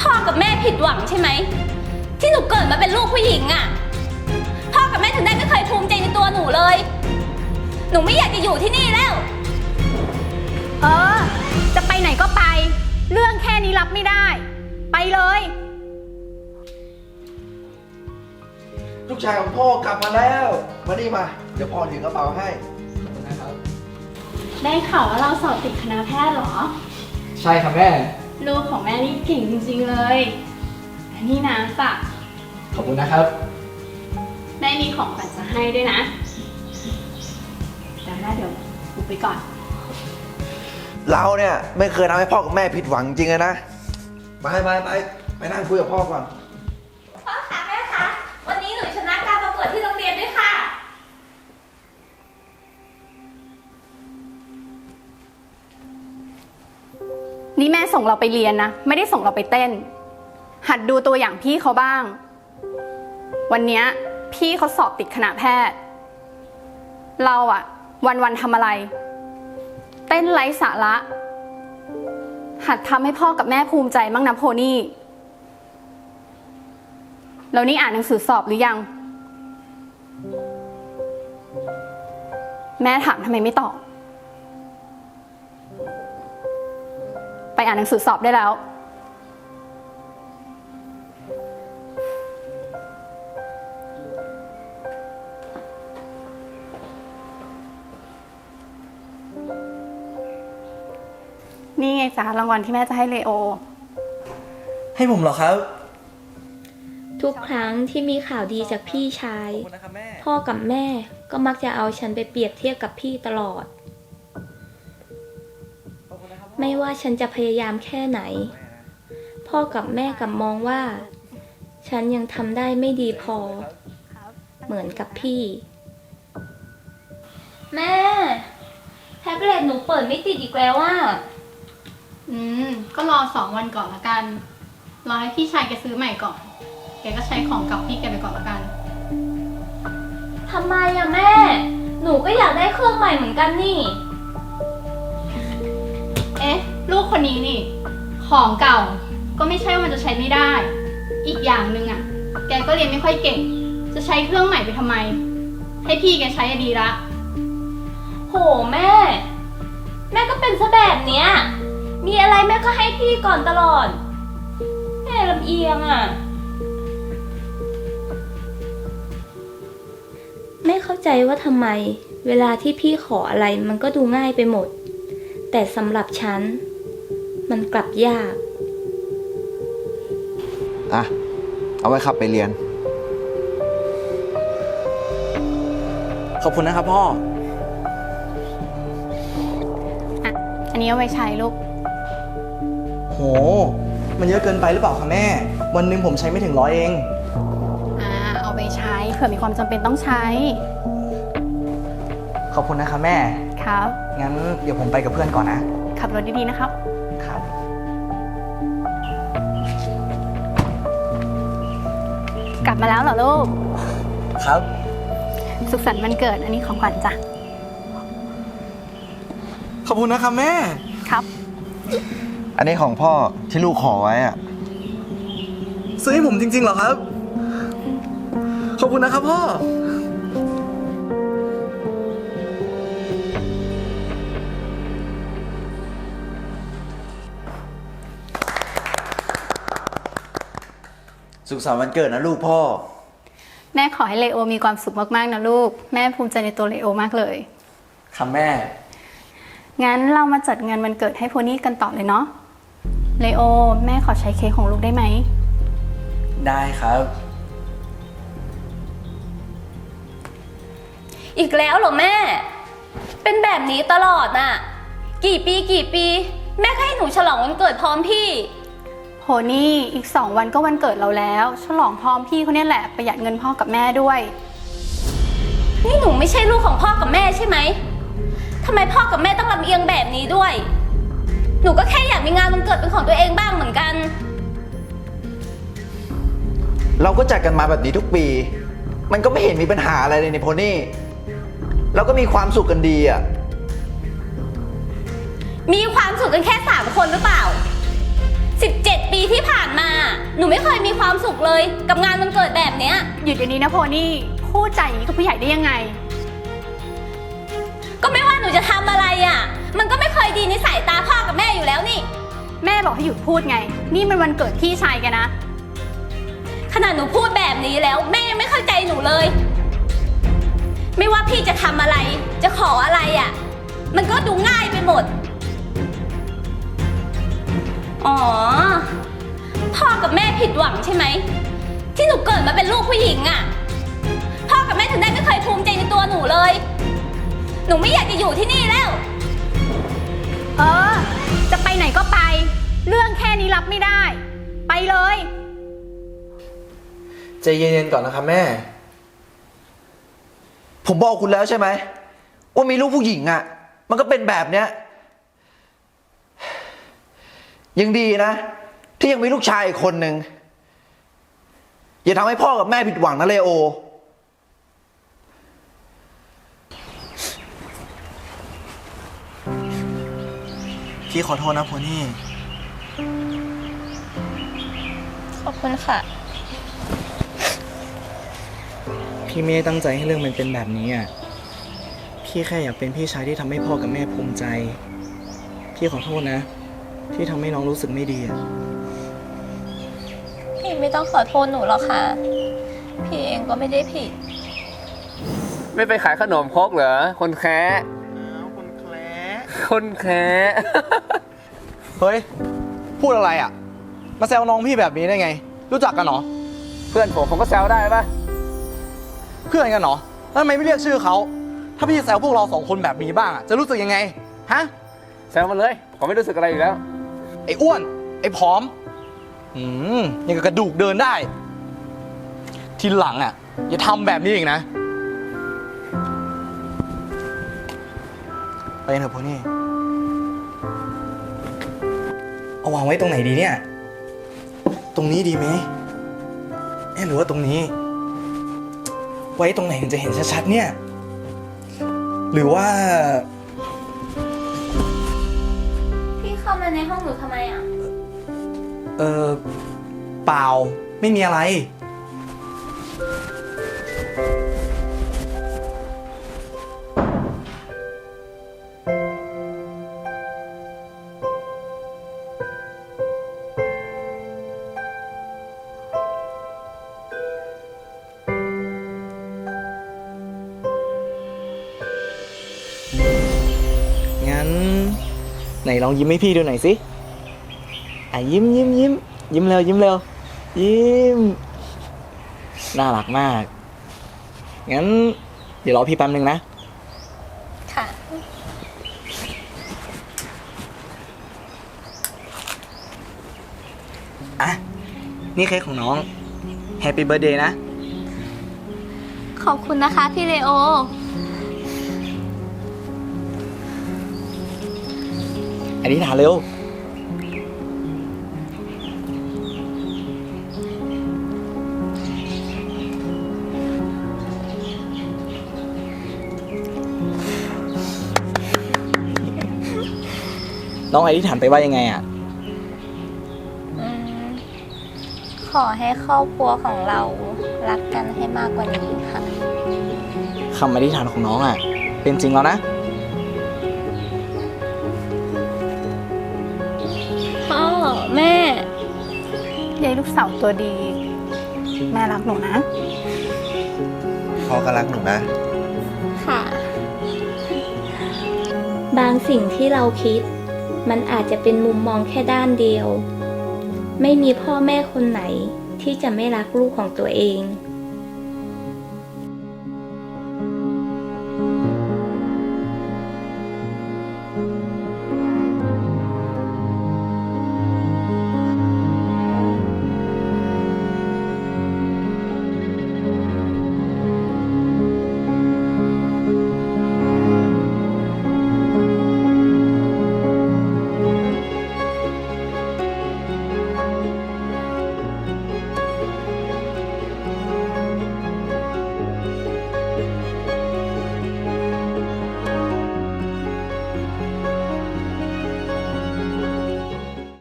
พ่อกับแม่ผิดหวังใช่ไหม ที่หนูเกิดมาเป็นลูกผู้หญิงอะพ่อกับแม่ถึงได้ไม่เคยภูมิใจในตัวหนูเลย หนูไม่อยากจะอยู่ที่นี่แล้ว เออ จะไปไหนก็ไป เรื่องแค่นี้รับไม่ได้ ไปเลย ลูกชายของพ่อกลับมาแล้ว มานี่มา เดี๋ยวพ่อถือกระเป๋าให้นะครับ ได้ข่าวว่าเราสอบติดคณะแพทย์เหรอ ใช่ครับแม่ ลูกของแม่นี่เก่งจริงๆเลยอันนี้นะฝากขอบคุณนะครับ แม่มีของขวัญจะให้ด้วยนะเดี๋ยวนะเดี๋ยวกูไปก่อน เราเนี่ย ไม่เคยทำให้พ่อกับแม่ผิดหวังจริงเลยนะ ไปไปไปไปนั่งคุยกับพ่อก่อน นี่แม่ส่งเราไปเรียนนะ ไม่ได้ส่งเราไปเต้น หัดดูตัวอย่างพี่เขาบ้าง วันเนี้ยพี่เขาสอบติดคณะแพทย์ เราอะวันๆทำอะไร เต้นไร้สาระ หัดทำให้พ่อกับแม่ภูมิใจมั่งนะโพนี่ แล้วนี่อ่านหนังสือสอบหรือยัง แม่ถามทำไมไม่ตอบ ไปอ่านหนังสือสอบได้แล้ว นี่ไงจ้ารางวัลที่แม่จะให้เลโอ ให้ผมเหรอครับทุกครั้งที่มีข่าวดีจากพี่ชาย ขอบคุณนะครับแม่ พ่อกับแม่ก็มักจะเอาฉันไปเปรียบเทียบกับพี่ตลอด ไม่ว่าฉันจะพยายามแค่ไหน พ่อกับแม่กลับมองว่า ฉันยังทำได้ไม่ดีพอ เหมือนกับพี่ แม่ แท็บเล็ตหนูเปิดไม่ติดอีกแล้วอะอืม ก็รอสองวันก่อนละกัน รอให้พี่ชายแกซื้อใหม่ก่อน แกก็ใช้ของเกับพี่แกไปก่อนละกัน ทำไมอะแม่ หนูก็อยากได้เครื่องใหม่เหมือนกันนี่ เอ๊ะ ลูกคนนี้นี่ ของเก่าก็ไม่ใช่ว่ามันจะใช้ไม่ได้ อีกอย่างหนึ่งอะแกก็เรียนไม่ค่อยเก่ง จะใช้เครื่องใหม่ไปทำไม ให้พี่แกใช้อะดีละ โหแม่ แม่ก็เป็นซะแบบเนี้ย มีอะไรแม่ก็ให้พี่ก่อนตลอด แม่ลำเอียงอะ ไม่เข้าใจว่าทำไม เวลาที่พี่ขออะไรมันก็ดูง่ายไปหมด แต่สำหรับฉัน มันกลับยาก อะ เอาไว้ขับไปเรียน ขอบคุณนะครับพ่อ อะ อันนี้เอาไว้ใช้ลูก โห มันเยอะเกินไปหรือเปล่าคะแม่ วันหนึ่งผมใช้ไม่ถึงร้อยเอง อ่า เอาไปใช้เผื่อมีความจำเป็นต้องใช้ขอบคุณนะคะแม่ ครับ งั้นเดี๋ยวผมไปกับเพื่อนก่อนนะ ขับรถดีๆ นะครับ ครับ กลับมาแล้วเหรอลูก ครับ สุขสันต์วันเกิด อันนี้ของขวัญจ้ะ ขอบคุณนะครับแม่ ครับ อันนี้ของพ่อที่ลูกขอไว้อะซื้อให้ผมจริงๆเหรอครับ ขอบคุณนะครับพ่อ สุขสันต์วันเกิดนะลูกพ่อ แม่ขอให้เลโอมีความสุขมากๆนะลูก แม่ภูมิใจในตัวเลโอมากเลยครับแม่ งั้นเรามาจัดงานวันเกิดให้โพนี่กันต่อเลยเนาะ เลโอ แม่ขอใช้เค้กของลูกได้ไหม ได้ครับ อีกแล้วเหรอแม่ เป็นแบบนี้ตลอดน่ะ กี่ปีกี่ปี แม่ก็ให้หนูฉลองวันเกิดพร้อมพี่ โพนี่อีกสองวันก็วันเกิดเราแล้ว ฉลองพร้อมพี่เขาเนี่ยแหละประหยัดเงินพ่อกับแม่ด้วย นี่หนูไม่ใช่ลูกของพ่อกับแม่ใช่ไหมทำไมพ่อกับแม่ต้องลำเอียงแบบนี้ด้วย หนูก็แค่อยากมีงานวันเกิดเป็นของตัวเองบ้างเหมือนกัน เราก็จัดกันมาแบบนี้ทุกปี มันก็ไม่เห็นมีปัญหาอะไรเลยในโพนี่ เราก็มีความสุขกันดีอะ มีความสุขกันแค่สามคนหรือเปล่า17ปี ที่ผ่านมา หนูไม่เคยมีความสุขเลย กับงานมันเกิดแบบเนี้ย หยุดเดี๋ยวนี้นะโพนี่พูดใจอย่างนี้กับผู้ใหญ่ได้ยังไง ก็ไม่ว่าหนูจะทำอะไรอะ มันก็ไม่เคยดีในสายตาพ่อกับแม่อยู่แล้วนี่ แม่บอกให้หยุดพูดไง นี่มันวันเกิดพี่ชายแกนะ ขนาดหนูพูดแบบนี้แล้ว แม่ยังไม่เข้าใจหนูเลย ไม่ว่าพี่จะทำอะไร จะขออะไรอะ มันก็ดูง่ายไปหมด อ๋อ พ่อกับแม่ผิดหวังใช่ไหม ที่หนูเกิดมาเป็นลูกผู้หญิงอะ พ่อกับแม่ถึงได้ไม่เคยภูมิใจในตัวหนูเลย หนูไม่อยากจะอยู่ที่นี่แล้ว เออ จะไปไหนก็ไป เรื่องแค่นี้รับไม่ได้ ไปเลย ใจเย็นๆก่อนนะครับแม่ ผมบอกคุณแล้วใช่ไหม ว่ามีลูกผู้หญิงอะ่ะ มันก็เป็นแบบเนี้ยยังดีนะ ที่ยังมีลูกชายอีกคนหนึ่งอย่าทำให้พ่อกับแม่ผิดหวังนะเลโอ พี่ขอโทษนะโพนี่ ขอบคุณค่ะ พี่ไม่ได้ตั้งใจให้เรื่องมันเป็นแบบนี้อะ พี่แค่อยากเป็นพี่ชายที่ทำให้พ่อกับแม่ภูมิใจ พี่ขอโทษนะ ที่ทำให้น้องรู้สึกไม่ดีอะพี่ ไม่ต้องขอโทษหนูหรอกค่ะ พี่เองก็ไม่ได้ผิด ไม่ไปขายขนมครกเหรอ คนแคะคนแคะเฮ้ย พูดอะไรอะ มาแซวน้องพี่แบบนี้ได้ไง รู้จักกันเหรอ เพื่อนผมผมก็แซวได้ปะเพื่อนกันเหรอแล้วทำไมไม่เรียกชื่อเขา ถ้าพี่แซวพวกเราสองคนแบบนี้บ้างอะ จะรู้สึกยังไง ฮะ แซวมาเลย ผมไม่รู้สึกอะไรอยู่แล้ว ไอ้อ้วน ไอ้ผอม อืมยังกับกระดูกเดินได้ ทีหลังอะ อย่าทำแบบนี้อีกนะ ไปกันเถอะพวกนี้เอาวางไว้ตรงไหนดีเนี่ย ตรงนี้ดีไหมเอ๊ะหรือว่าตรงนี้ ไว้ตรงไหนถึงจะเห็นชัดๆเนี่ย หรือว่า เออเปล่าไม่มีอะไร งั้น ไหนลองยิ้มให้พี่ดูหน่อยสิ อะยิ้มยิ้มยิ้มยิ้มเร็วยิ้มเร็ว ยิ้ม น่ารักมาก งั้น เดี๋ยวรอพี่แป๊บนึงนะ ค่ะ อะ นี่เค้กของน้อง แฮปปี้เบ t ร์ a เดย์นะ ขอบคุณนะคะพี่เลโอ อันนี้ถานเร็ว น้องอธิษฐานไปว่ายังไงอะ อืมขอให้ครอบครัวของเรารักกันให้มากกว่านี้ค่ะ คำอธิษฐานของน้องอะ เป็นจริงแล้วนะ พ่อ แม่ ยายลูกสาวตัวดี แม่รักหนูนะ พ่อก็รักหนูนะ ค่ะ บางสิ่งที่เราคิด มันอาจจะเป็นมุมมองแค่ด้านเดียว ไม่มีพ่อแม่คนไหนที่จะไม่รักลูกของตัวเอง